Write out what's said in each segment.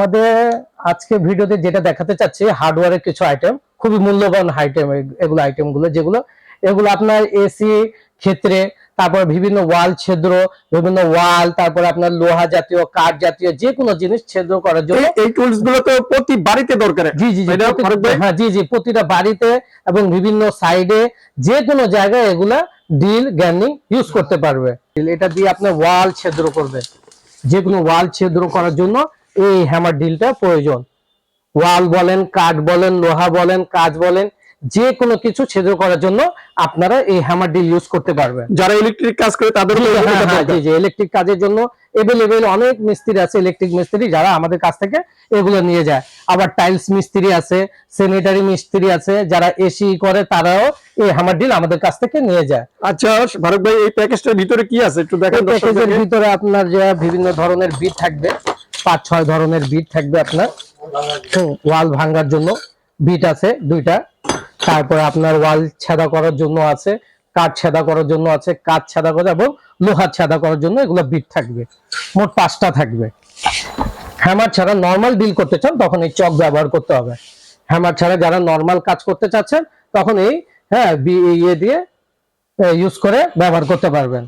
আমাদের আজকে ভিডিওতে যেটা দেখাতে চাচ্ছি হার্ডওয়্যারের কিছু আইটেম খুবই মূল্যবান আইটেম এগুলো আইটেমগুলো যেগুলো এগুলো আপনার এসি ক্ষেত্রে তারপর বিভিন্ন ওয়াল ছিদ্র বিভিন্ন ওয়াল তারপর আপনার লোহা জাতীয় কাঠ জাতীয় যে কোনো জিনিস ছিদ্র করার জন্য এই- টুলসগুলো তো প্রতি বাড়িতে দরকার। জি জি জি? হ্যাঁ জি জি প্রতিটা বাড়িতে এবং বিভিন্ন সাইডে যে কোনো জায়গায় এগুলা ডিল গ্যানিং ইউজ করতে পারবে। এটা দিয়ে আপনার ওয়াল ছিদ্র করবে। যে কোনো ওয়াল ছিদ্র করার জন্য এই হ্যামার ডিলটা প্রয়োজন। ওয়াল বলেন কাঠ বলেন লোহা বলেন কাজ বলেন যে কোনো কিছু ছিদ্র করার জন্য আপনারা এই হ্যামার ডিল ইউজ করতে পারবেন। যারা ইলেকট্রিক কাজ করে তাদের হ্যাঁ, হ্যাঁ, জি জি ইলেকট্রিক কাজের জন্য এভেলেবেল অনেক মিস্ত্রি আছে ইলেকট্রিক মিস্ত্রি যারা আমাদের কাছ থেকে এগুলো নিয়ে যায়। আবার টাইলস মিস্ত্রি আছে স্যানিটারি মিস্ত্রি আছে যারা এসি করে তারাও এই হামার ডিল আমাদের কাছ থেকে নিয়ে যায়। আচ্ছা ফারুক ভাই এই প্যাকেজটার ভিতরে কি আছে? একটু দেখেন প্যাকেজের ভিতরে আপনার যে বিভিন্ন ধরনের বিট থাকবে পাঁচ ছয় ধরনের বিট থাকবে আপনার। ওয়াল ভাঙার জন্য বিট আছে দুইটা। তারপরে আপনার ওয়াল ছেদা করার জন্য আছে কাঠ ছেদা করার জন্য আছে কাঠ ছেদা করে এবং লোহার ছেদা করার জন্য এগুলো বিট থাকবে। মোট পাঁচটা থাকবে। হ্যামার ছাড়া নর্মাল ডিল করতে চান তখন এই চক ব্যবহার করতে হবে। হ্যামার ছাড়া যারা নর্মাল কাজ করতে চাচ্ছেন তখন এই হ্যাঁ ইয়ে দিয়ে ইউজ করে ব্যবহার করতে পারবেন।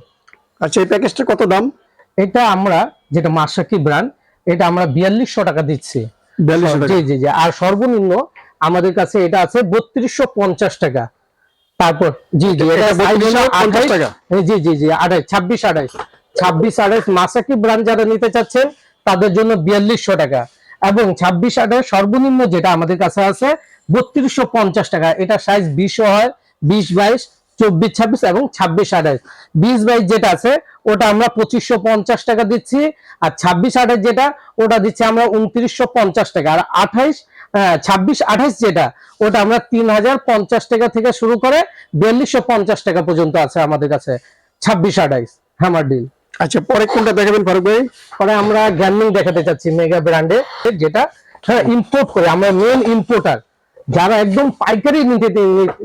আচ্ছা এই প্যাকেজটা কত দাম? এটা আমরা যেটা মাসাকি ব্র্যান্ড এটা আমরা বিয়াল্লিশশো টাকা দিচ্ছি। জি জি জি। আর সর্বনিম্ন আমাদের কাছে এটা আছে বত্রিশশো পঞ্চাশ টাকা। তারপর জি জি এটা এটা size হলো 3250 28 টাকা? এই জি জি জি আড়াই ছাব্বিশ আড়াই ছাব্বিশ আড়াইশ মাসাকি ব্র্যান্ড যারা নিতে চাচ্ছেন তাদের জন্য বিয়াল্লিশশো টাকা। এবং ছাব্বিশ আড়াই সর্বনিম্ন যেটা আমাদের কাছে আছে বত্রিশশো পঞ্চাশ টাকা। এটা সাইজ বিশও হয় বিশ বাইশ চব্বিশ ছাব্বিশ এবং ছাব্বিশ আঠাইশ বিশ বাইশ যেটা আছে ওটা আমরা পঁচিশশো পঞ্চাশ টাকা দিচ্ছি। আর ছাব্বিশ আঠাইশ যেটা ওটা দিচ্ছি আমরা উনত্রিশশো পঞ্চাশ টাকা। আর আঠাইশ ছাব্বিশ আঠাইশ যেটা ওটা আমরা তিন হাজার পঞ্চাশ টাকা থেকে শুরু করে বিয়াল্লিশশো পঞ্চাশ টাকা পর্যন্ত আছে আমাদের কাছে। ছাব্বিশ আঠাইশ হ্যামার ডিল আচ্ছা পরে কোনটা দেখাবেন ফারুক ভাই? পরে আমরা গ্যামিং দেখাতে চাচ্ছি মেগা ব্র্যান্ডে যেটা হ্যাঁ ইম্পোর্ট করে আমরা মেন ইম্পোর্টার যারা একদম পাইকারি নিতে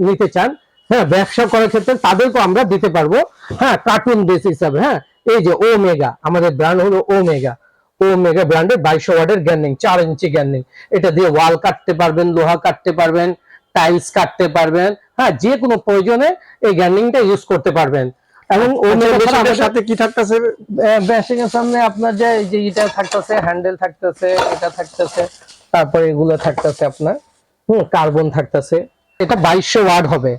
নিতে চান হ্যাঁ ব্যবসা করার ক্ষেত্রে তাদেরকে আমরা দিতে পারব। হ্যাঁ কার্টুন বেস হিসাবে হ্যাঁ। এই যে ও মেগা আমাদের ব্র্যান্ড হলো ও মেগা ও মেগা ব্র্যান্ডের বাইশো ওয়ার্ডের গ্যান্ডিং চার ইঞ্চি গ্যান্ডিং। এটা দিয়ে ওয়াল কাটতে পারবেন লোহা কাটতে পারবেন টাইলস কাটতে পারবেন। হ্যাঁ যে কোনো প্রয়োজনে এই গ্যান্ডিংটা ইউজ করতে পারবেন। এবং ও আচ্ছা, সাথে কি থাকতেছে? ব্যাসিং এর সামনে আপনার যে এই যে এটা থাকতেছে হ্যান্ডেল থাকতেছে এটা থাকতেছে তারপরে এগুলো থাকতেছে আপনার হুম কার্বন থাকতেছে। এটা বাইশশো ওয়াট হবে।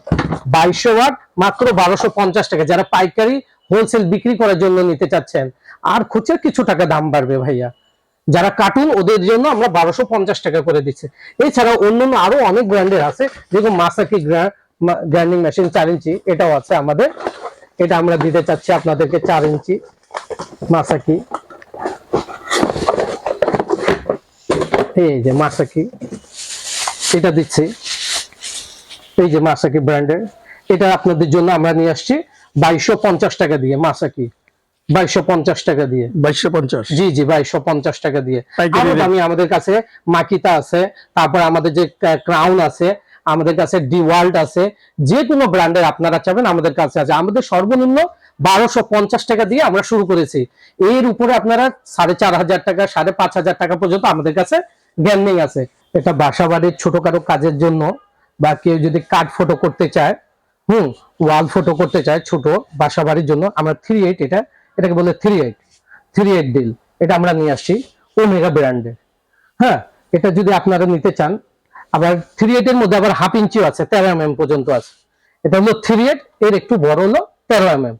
বাইশশো ওয়াট, মাত্র বারোশো পঞ্চাশ টাকা। যারা পাইকারি হোলসেল বিক্রি করার জন্য নিতে চাচ্ছেন, আর খুচরা কিছু টাকা দাম বাড়বে ভাইয়া। যারা কার্টুন ওদের জন্য আমরা বারোশো পঞ্চাশ টাকা করে দিচ্ছি। এছাড়াও অন্যান্য আরও অনেক ব্র্যান্ডের আছে, যেরকম মাসাকি গ্রাইন্ডিং মেশিন চার ইঞ্চি, এটাও আছে আমাদের। এটা আমরা দিতে চাচ্ছি আপনাদেরকে চার ইঞ্চি মাসাকি এই যে মাসাকি এটা দিচ্ছি। এই যে মাসাকি ব্র্যান্ডের এটা আপনাদের জন্য আমরা নিয়ে আসছি বাইশশো পঞ্চাশ টাকা দিয়ে মাসাকি বাইশশো পঞ্চাশ টাকা দিয়ে। বাইশশো পঞ্চাশ। জি জি বাইশশো পঞ্চাশ টাকা দিয়ে। পাইকারি আরও rate। দামি আমাদের কাছে মাকিতা আছে তারপর আমাদের যে ক্রাউন আছে আমাদের কাছে ডি ওয়ার্ল্ড আছে যে কোনো ব্র্যান্ডের আপনারা চাবেন আমাদের কাছে আছে। আমাদের সর্বনিম্ন বারোশো পঞ্চাশ টাকা দিয়ে আমরা শুরু করেছি। এর উপরে আপনারা সাড়ে চার হাজার টাকা সাড়ে পাঁচ হাজার টাকা পর্যন্ত আমাদের কাছে গ্যান্ডিং আছে। এটা বাসা বাড়ির ছোটখাটো কাজের জন্য বা কেউ যদি কাঠ ফটো করতে চায় হুম ওয়াল ফটো করতে চায় ছোট বাসা বাড়ির জন্য আমরা থ্রি এইট এটা এটাকে বলে three eight three eight deal এটা আমরা নিয়ে আসছি ওমেগা ব্র্যান্ডের হ্যাঁ এটা যদি আপনারা নিতে চান আবার থ্রি এইট এর মধ্যে আবার হাফ ইঞ্চিও আছে তেরো এম এম পর্যন্ত আছে। এটা হলো থ্রি এইট এর একটু বড় হলো তেরো এম এম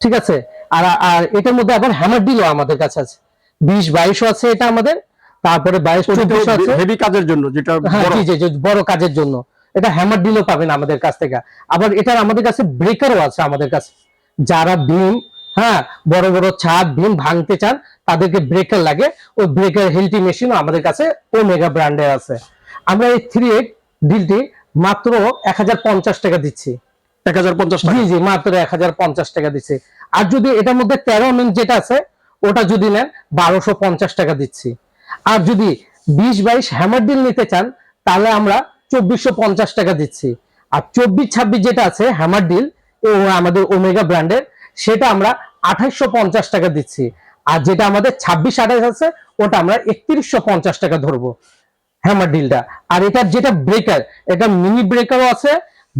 ঠিক আছে? আর আর এটার মধ্যে আবার হ্যামার ডিলও আমাদের কাছে আছে। বিশ বাইশও আছে এটা আমাদের তারপরে বাইশ হেভি কাজের জন্য যেটা হ্যাঁ বড় কাজের জন্য। এটা হ্যামার ডিলও পাবেন আমাদের কাছ থেকে। আবার এটার আমাদের কাছে ব্রেকারও আছে আমাদের কাছে। যারা বিম হ্যাঁ বড় বড় ছাদ বিম ভাঙতে চান তাদেরকে ব্রেকার লাগে। ওই ব্রেকার হিলটি মেশিনও আমাদের কাছে ওমেগা ব্র্যান্ডের আছে। আমরা এই থ্রি এইট ডিলটি মাত্র এক হাজার পঞ্চাশ টাকা দিচ্ছি। এক হাজার পঞ্চাশ টাকা? জি জি মাত্র এক হাজার পঞ্চাশ টাকা দিচ্ছি। আর যদি এটার মধ্যে তেরো এম যেটা আছে ওটা যদি নেন বারোশো পঞ্চাশ টাকা দিচ্ছি। আর যদি বিশ বাইশ হ্যামার ডিল নিতে চান তাহলে আমরা চব্বিশশো পঞ্চাশ টাকা দিচ্ছি। আর চব্বিশ ছাব্বিশ যেটা আছে হ্যামার ডিল আমাদের ওমেগা ব্র্যান্ডের সেটা আমরা আঠাইশশো পঞ্চাশ টাকা দিচ্ছি। আর যেটা আমাদের ছাব্বিশ আঠাশ আছে, ওটা আমরা একত্রিশশো পঞ্চাশ টাকা ধরবো হ্যামার ডিলটা আর এটার যেটা ব্রেকার এটা মিনি ব্রেকারও আছে,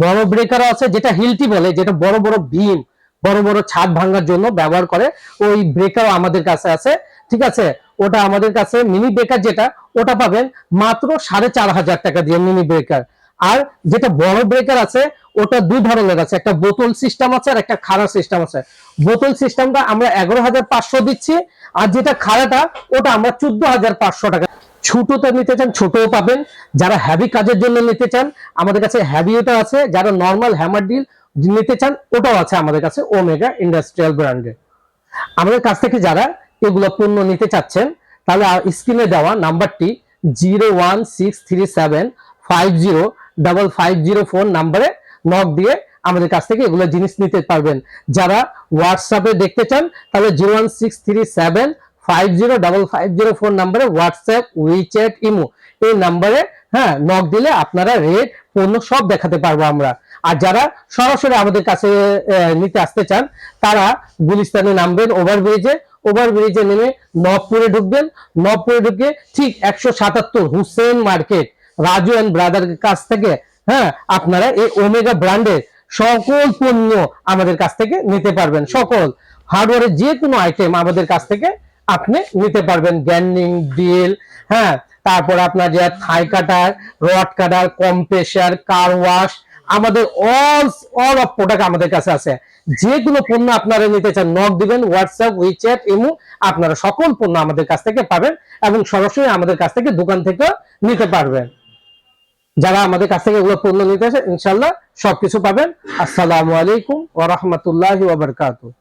বড় ব্রেকারও আছে, যেটা হিলটি বলে, যেটা বড় বড় ভীম বড় বড় ছাদ ভাঙার জন্য ব্যবহার করে, ওই ব্রেকারও আমাদের কাছে আছে। ঠিক আছে? ওটা আমাদের কাছে মিনি ব্রেকার যেটা, ওটা পাবেন মাত্র সাড়ে চার হাজার টাকা দিয়ে মিনি ব্রেকার আর যেটা বড় ব্রেকার আছে, ওটা দুই ধরনের আছে। একটা বোতল সিস্টেম আছে আর একটা খাড়া সিস্টেম আছে। বোতল সিস্টেমটা আমরা এগারো হাজার পাঁচশো দিচ্ছি, আর যেটা খাড়াটা, ওটা আমরা চোদ্দ হাজার পাঁচশো টাকা। ছোটতে নিতে চান, ছোটও পাবেন। যারা হ্যাভি কাজের জন্য নিতে চান, আমাদের কাছে হ্যাভি ওটা আছে। যারা নর্মাল হ্যামার ডিল নিতে চান, ওটাও আছে আমাদের কাছে ওমেগা ইন্ডাস্ট্রিয়াল ব্র্যান্ডের আমাদের কাছ থেকে যারা এগুলো পণ্য নিতে চাচ্ছেন, তাহলে স্ক্রিনে দেওয়া নাম্বারটি zero one six three seven five zero double five zero four নাম্বারে নক দিয়ে আমাদের কাছ থেকে এগুলো জিনিস নিতে পারবেন। যারা হোয়াটসঅ্যাপে দেখতে চান, তাহলে zero one six three seven five zero double five zero four নাম্বারে হোয়াটসঅ্যাপ উইচ্যাট ইমো এই নাম্বারে হ্যাঁ নক দিলে আপনারা রেট পণ্য সব দেখাতে পারব আমরা। আর যারা সরাসরি আমাদের কাছে নিতে আসতে চান, তারা গুলিস্তানে নামবেন ওভারব্রিজে ওভারব্রিজে নেমে নবপুরে ঢুকবেন। নবপুরে ঢুকে ঠিক একশো সাতাত্তর Hussain market, Raju and brother কাছ থেকে হ্যাঁ আপনারা এই ওমেগা ব্র্যান্ডের সকল পণ্য আমাদের কাছ থেকে নিতে পারবেন। সকল হার্ডওয়ারের যে কোনো আইটেম আমাদের কাছ থেকে আপনি নিতে পারবেন। গ্যান্ডিং ডিল হ্যাঁ তারপর আপনার যে tile cutter, rod cutter, compressor, car wash আমাদের অল অল অফ প্রোডাক্ট আমাদের কাছে আছে। যে কোনো পণ্য আপনারা নিতে চান নক দিবেন হোয়াটসঅ্যাপ উইচ্যাট এমু আপনারা সকল পণ্য আমাদের কাছ থেকে পাবেন এবং সরাসরি আমাদের কাছ থেকে দোকান থেকে নিতে পারবেন। যারা আমাদের কাছ থেকে এগুলো পণ্য নিতে আসে ইনশাল্লাহ সবকিছু পাবেন। আসসালামু আলাইকুম ওয়া রাহমাতুল্লাহি ওয়া বারাকাতুহু।